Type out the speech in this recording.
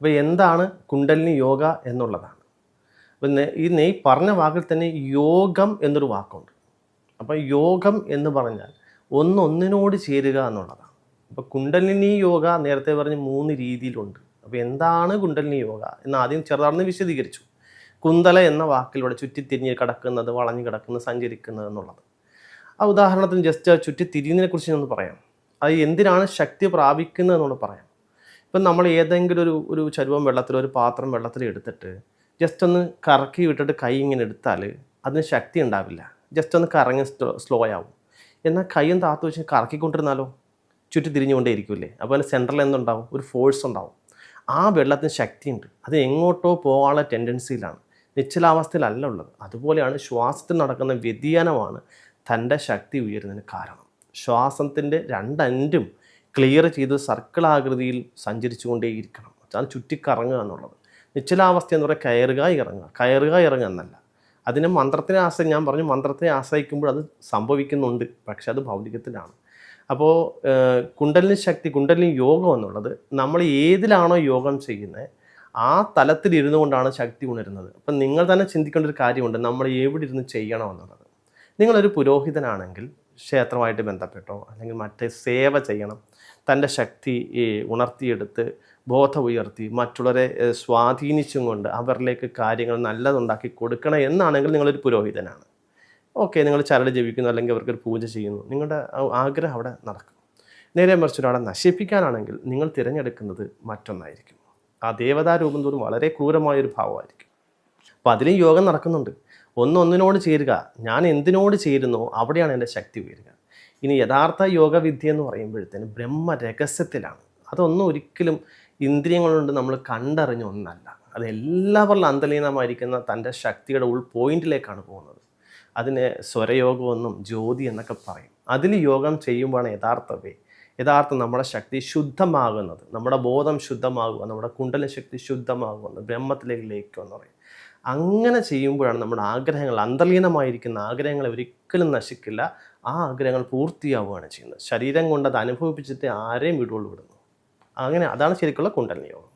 അപ്പോൾ എന്താണ് കുണ്ടലിനി യോഗ എന്നുള്ളതാണ്. അപ്പം ഈ നെയ് പറഞ്ഞ വാക്കിൽ തന്നെ യോഗം എന്നൊരു വാക്കുണ്ട്. അപ്പം യോഗം എന്ന് പറഞ്ഞാൽ ഒന്നൊന്നിനോട് ചേരുക എന്നുള്ളതാണ്. അപ്പോൾ കുണ്ടലിനി യോഗ നേരത്തെ പറഞ്ഞ് മൂന്ന് രീതിയിലുണ്ട്. അപ്പോൾ എന്താണ് കുണ്ടലിനി യോഗ എന്ന് ആദ്യം ചെറുതാണെന്ന് വിശദീകരിച്ചു. കുന്തല എന്ന വാക്കിലൂടെ ചുറ്റിത്തിരിഞ്ഞ് കിടക്കുന്നത് വളഞ്ഞു കിടക്കുന്നത് സഞ്ചരിക്കുന്നത് എന്നുള്ളത്. ആ ഉദാഹരണത്തിന് ജസ്റ്റ് ചുറ്റിത്തിരിഞ്ഞതിനെ കുറിച്ച് ഒന്ന് പറയാം. അത് എന്തിനാണ് ശക്തി പ്രാപിക്കുന്നത് എന്നുള്ളത് പറയാം. ഇപ്പം നമ്മൾ ഏതെങ്കിലും ഒരു ഒരു ചരുവം വെള്ളത്തിൽ ഒരു പാത്രം വെള്ളത്തിൽ എടുത്തിട്ട് ജസ്റ്റ് ഒന്ന് കറക്കി വിട്ടിട്ട് കൈ ഇങ്ങനെ എടുത്താൽ അതിന് ശക്തി ഉണ്ടാവില്ല. ജസ്റ്റ് ഒന്ന് കറങ്ങി സ്ലോ ആവും. എന്നാൽ കൈയും താത്തു വെച്ച് കറക്കിക്കൊണ്ടിരുന്നാലോ? ചുറ്റി തിരിഞ്ഞുകൊണ്ടേ ഇരിക്കില്ലേ അപ്പോൾ അതിന് സെൻട്രൽ എന്തുണ്ടാവും? ഒരു ഫോഴ്സ് ഉണ്ടാവും. ആ വെള്ളത്തിന് ശക്തിയുണ്ട്. അത് എങ്ങോട്ടോ പോകാനുള്ള ടെൻഡൻസിയിലാണ് നിശ്ചലാവസ്ഥയിലല്ല ഉള്ളത്. അതുപോലെയാണ് ശ്വാസത്തിൽ നടക്കുന്ന വ്യതിയാനമാണ് തന്റെ ശക്തി ഉയരുന്നതിന് കാരണം. ശ്വാസത്തിന്റെ രണ്ടന്റും ക്ലിയർ ചെയ്ത് സർക്കിൾ ആകൃതിയിൽ സഞ്ചരിച്ചുകൊണ്ടേയിരിക്കണം. അത് ചുറ്റിക്കറങ്ങുക എന്നുള്ളത്. നിശ്ചലാവസ്ഥ എന്ന് പറയുക കയറുക ഇറങ്ങുക. കയറുക ഇറങ്ങുക എന്നല്ല. അതിനെ മന്ത്രത്തിനെ ആശ്രയം ഞാൻ പറഞ്ഞു മന്ത്രത്തെ ആശ്രയിക്കുമ്പോൾ അത് സംഭവിക്കുന്നുണ്ട്. പക്ഷെ അത് ഭൗതികത്തിലാണ്. അപ്പോൾ കുണ്ടലിനി ശക്തി കുണ്ടലിനി യോഗം എന്നുള്ളത് നമ്മൾ ഏതിലാണോ യോഗം ചെയ്യുന്നത് ആ തലത്തിൽ ഇരുന്നു കൊണ്ടാണ് ശക്തി ഉണരുന്നത്. അപ്പം നിങ്ങൾ തന്നെ ചിന്തിക്കേണ്ട ഒരു കാര്യമുണ്ട്. നമ്മൾ എവിടെ ഇരുന്ന് ചെയ്യണമെന്നുള്ളത് നിങ്ങളൊരു പുരോഹിതനാണെങ്കിൽ ക്ഷേത്രമായിട്ട് ബന്ധപ്പെട്ടോ അല്ലെങ്കിൽ മറ്റ് സേവ ചെയ്യണം തന്റെ ശക്തി ഉണർത്തിയെടുത്ത് ബോധം ഉയർത്തി മറ്റുള്ളവരെ സ്വാധീനിച്ചും കൊണ്ട് അവരിലേക്ക് കാര്യങ്ങൾ നല്ലതുണ്ടാക്കി കൊടുക്കണം എന്നാണെങ്കിൽ നിങ്ങളൊരു പുരോഹിതനാണ്. ഓക്കെ നിങ്ങൾ ചരട് ജീവിക്കുന്നു അല്ലെങ്കിൽ അവർക്കൊരു പൂജ ചെയ്യുന്നു നിങ്ങളുടെ ആഗ്രഹം അവിടെ നടക്കും. നേരെ മറിച്ച് ഒരാളെ നശിപ്പിക്കാനാണെങ്കിൽ നിങ്ങൾ തിരഞ്ഞെടുക്കുന്നത് മറ്റൊന്നായിരിക്കും. ആ ദേവതാരൂപം തോറും വളരെ ക്രൂരമായൊരു ഭാവമായിരിക്കും. അപ്പോൾ അതിലും യോഗം നടക്കുന്നുണ്ട്. ഒന്നൊന്നിനോട് ചേരുക. ഞാൻ എന്തിനോട് ചേരുന്നോ അവിടെയാണ് എന്റെ ശക്തി ഉയരുക. ഇനി യഥാർത്ഥ യോഗവിദ്യ എന്ന് പറയുമ്പോഴത്തേന് ബ്രഹ്മ രഹസ്യത്തിലാണ് അതൊന്നും ഒരിക്കലും ഇന്ദ്രിയങ്ങൾ കൊണ്ട് നമ്മൾ കണ്ടറിഞ്ഞ ഒന്നല്ല. അത് എല്ലാവരിലും അന്തലീനമായിരിക്കുന്ന തന്റെ ശക്തിയുടെ ഉൾ പോയിന്റിലേക്കാണ് പോകുന്നത്. അതിന് സ്വരയോഗമെന്നും ജ്യോതി എന്നൊക്കെ പറയും. അതിൽ യോഗം ചെയ്യുമ്പോഴാണ് യഥാർത്ഥ വേ. യഥാർത്ഥം നമ്മുടെ ശക്തി ശുദ്ധമാകുന്നത്. നമ്മുടെ ബോധം ശുദ്ധമാകുക നമ്മുടെ കുണ്ടലശക്തി ശുദ്ധമാകുന്നത് ബ്രഹ്മത്തിലേക്ക് ലയിക്കുക എന്ന് പറയും. അങ്ങനെ ചെയ്യുമ്പോഴാണ് നമ്മുടെ ആഗ്രഹങ്ങൾ അന്തർലീനമായിരിക്കുന്ന ആഗ്രഹങ്ങൾ ഒരിക്കലും നശിക്കില്ല. ആ ആഗ്രഹങ്ങൾ പൂർത്തിയാവുകയാണ് ചെയ്യുന്നത്. ശരീരം കൊണ്ട് അത് അനുഭവിപ്പിച്ചിട്ട് ആരെയും വിടുള്ളൂ വിടുന്നു അങ്ങനെ അതാണ് ശരിക്കുള്ള കുണ്ടലിനി യോഗം.